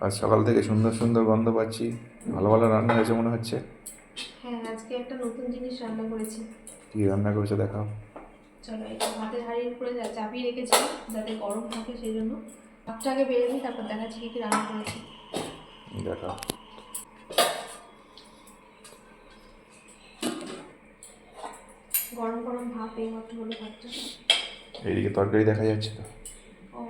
আজ সকাল থেকে সুন্দর সুন্দর গন্ধ পাচ্ছি। ভালো ভালো রান্না হয়েছে মনে হচ্ছে। হ্যাঁ আজকে একটা নতুন জিনিস রান্না করেছি। কি রান্না করেছে দেখাও। চলো এটা ভাতের হাঁড়ির উপরে যা- চাপিয়ে রেখেছিলাম যাতে গরম থাকে সেই জন্য। ভাতটা আগে বেড়ে দিই তারপর দেখাচ্ছি কী কী রান্না করেছি। দেখাও। গরম গরম ভাত এই মাত্র হলো ভাতটা। এইদিকে তরকারি দেখা যাচ্ছে তো ও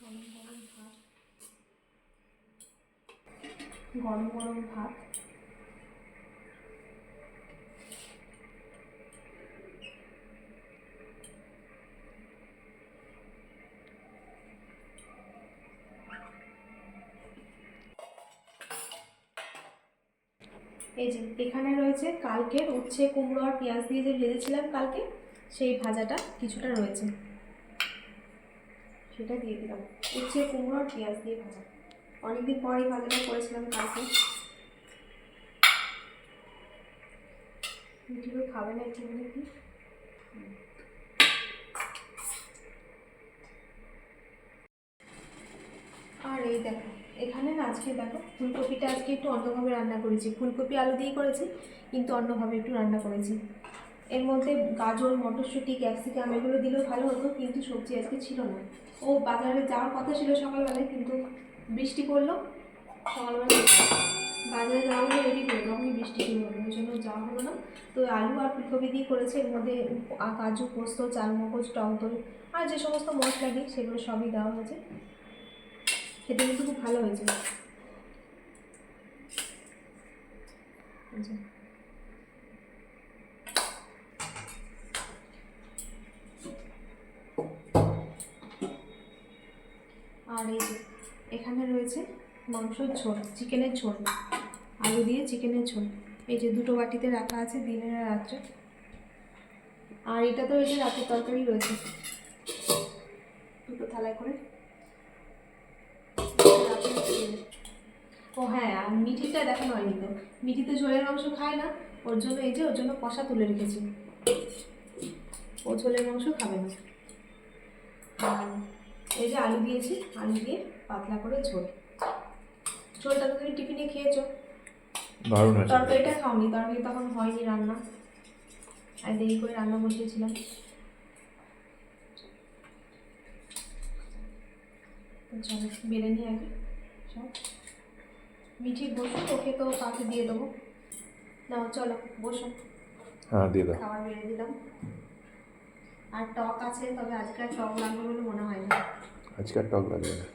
গরম গরম ভাত গরম গরম ভাত। এই যে, এখানে রয়েছে কালকের উচ্ছে, কুমড়ো আর পেঁয়াজ দিয়ে যে ভেজেছিলাম কালকে, সেই ভাজাটা কিছুটা রয়েছে। সেটা দিয়ে দিলাম। উচ্ছে, কুমড়ো আর পেঁয়াজ দিয়ে ভাজা। অনেকদিন পর এই ভাজাটা করেছিলাম কালকে মিঠিগুলো খাবে না একটু কি আর এই দেখো, এখানে আজকে দেখো, ফুলকপিটা আজকে একটু অন্যভাবে রান্না করেছি। ফুলকপি আলু দিয়ে করেছি, কিন্তু অন্যভাবে একটু রান্না করেছি। এর মধ্যে গাজর, মটরশুঁটি, ক্যাপসিকাম, এগুলো দিলেও ভালো হতো, কিন্তু সবজি আজকে ছিল না। ও বাজারে যাওয়ার কথা ছিল সকালবেলায়, কিন্তু বৃষ্টি পড়ল। সকালবেলা বাজারে যাওয়া হলো রেডি করে তখনই বৃষ্টি শুরু হলো। ওই জন্য যাওয়া হলো না। তো আলু আর ফুলকপি দিয়ে করেছে। এর মধ্যে কাজু, পোস্ত চালমগজ টক আর যে সমস্ত মশলা দিই সেগুলো সবই দেওয়া হয়েছে। খেতে কিন্তু খুব ভালো হয়েছে। মাংসর ঝোল, চিকেনের ঝোল, আলু দিয়ে চিকেনের ঝোল। এই যে দুটো বাটিতে রাখা আছে দিনের আর রাত্রে। আর এটা তো এই যে রাতের তরকারি রয়েছে। দুটো থালায় করে। ও হ্যাঁ আর মিঠিটা দেখানো হয়নি তো। মিঠি তো ঝোলের মাংস খায় না, ওর জন্য এই যে ওর জন্য কষা তুলে রেখেছি। ও ঝোলের মাংস খাবে না। আর এই যে আলু দিয়েছি, আলু দিয়ে পাতলা করে ঝোল। ঝোলটা তো তুমি টিফিনে খেয়েছো। দারুণ হয়েছে। তরকারিটা খাওনি তরকারি তখন হয়নি রান্না। আর দেরি করে রান্না বসিয়েছিলাম। চলো বেড়ে নিই আগে। সব মিঠি বসো ওকে তো পাতে দিয়ে দেবো। নাও চলো বসো। হ্যাঁ দিয়ে দাও। খাবার বেড়ে দিলাম। আর টক আছে তবে আজকে আর টক লাগবে বলে মনে হয় না আজকে আর টক লাগবে না।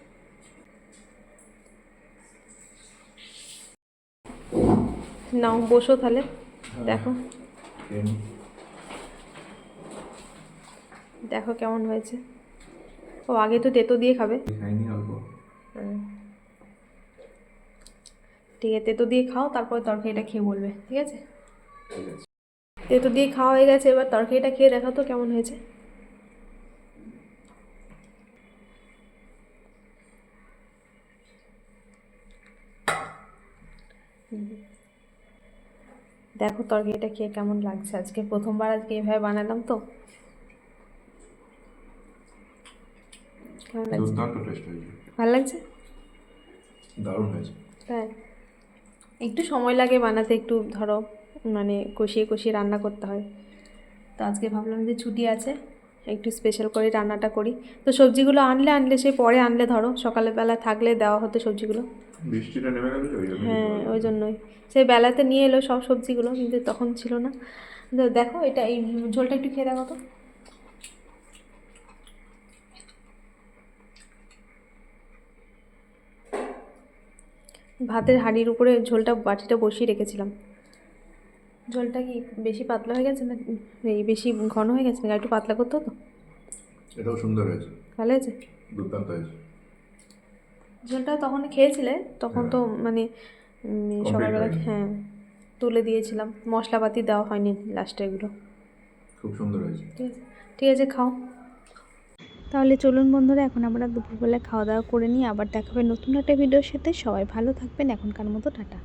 নাও বসো তাহলে দেখো। দেখো কেমন হয়েছে। ও আগে তো তেতো দিয়ে খাবে। ঠিক আছে তেতো দিয়ে খাও তারপর তরকারিটা খেয়ে বলবে ঠিক আছে? ঠিক আছে। তেতো দিয়ে খাওয়া হয়ে গেছে এবার তরকারিটা খেয়ে দেখাও তো কেমন হয়েছে। দেখো তরকারিটা খেয়ে কেমন লাগছে। আজকে প্রথমবার আজকে এভাবে বানালাম তো। কেমন লাগছে? ভালো লাগছে? দারুণ হয়েছে। তাই একটু সময় লাগে বানাতে একটু ধরো মানে কষিয়ে কষিয়ে রান্না করতে হয়। তো আজকে ভাবলাম যে ছুটি আছে একটু স্পেশাল করে রান্নাটা করি। তো সবজিগুলো আনলে আনলে সে পরে আনলে ধরো সকালবেলা থাকলে দেওয়া হতো সবজিগুলো। বৃষ্টিটা নেমে গেল হ্যাঁ ওই জন্যই। সে বেলাতে নিয়ে এলো সব সবজিগুলো কিন্তু তখন ছিল না। দেখো এটা এই ঝোলটা একটু খেয়ে দেখো তো। ভাতের হাঁড়ির উপরে ঝোলটা বাটিটা বসিয়ে রেখেছিলাম। ঝোলটা কি বেশি পাতলা হয়ে গেছে না এই বেশি ঘন হয়ে গেছে? না একটু পাতলা করতে হতো? এটাও সুন্দর হয়েছে। ভালো হয়েছে? দুর্দান্ত হয়েছে। ঝোলটা তখন খেয়েছিলে? তখন তো মানে উম, সকালবেলা হ্যাঁ তুলে দিয়েছিলাম। মশলাপাতি দেওয়া হয়নি লাস্টে এগুলো। খুব সুন্দর হয়েছে। ঠিক আছে। ঠিক আছে খাও। তাহলে চলুন বন্ধুরা এখন আমরা দুপুরবেলা খাওয়া দাওয়া করে নিই। আবার দেখাবে নতুন একটা ভিডিওর সাথে। সবাই ভালো থাকবেন। এখনকার মতো টাটা।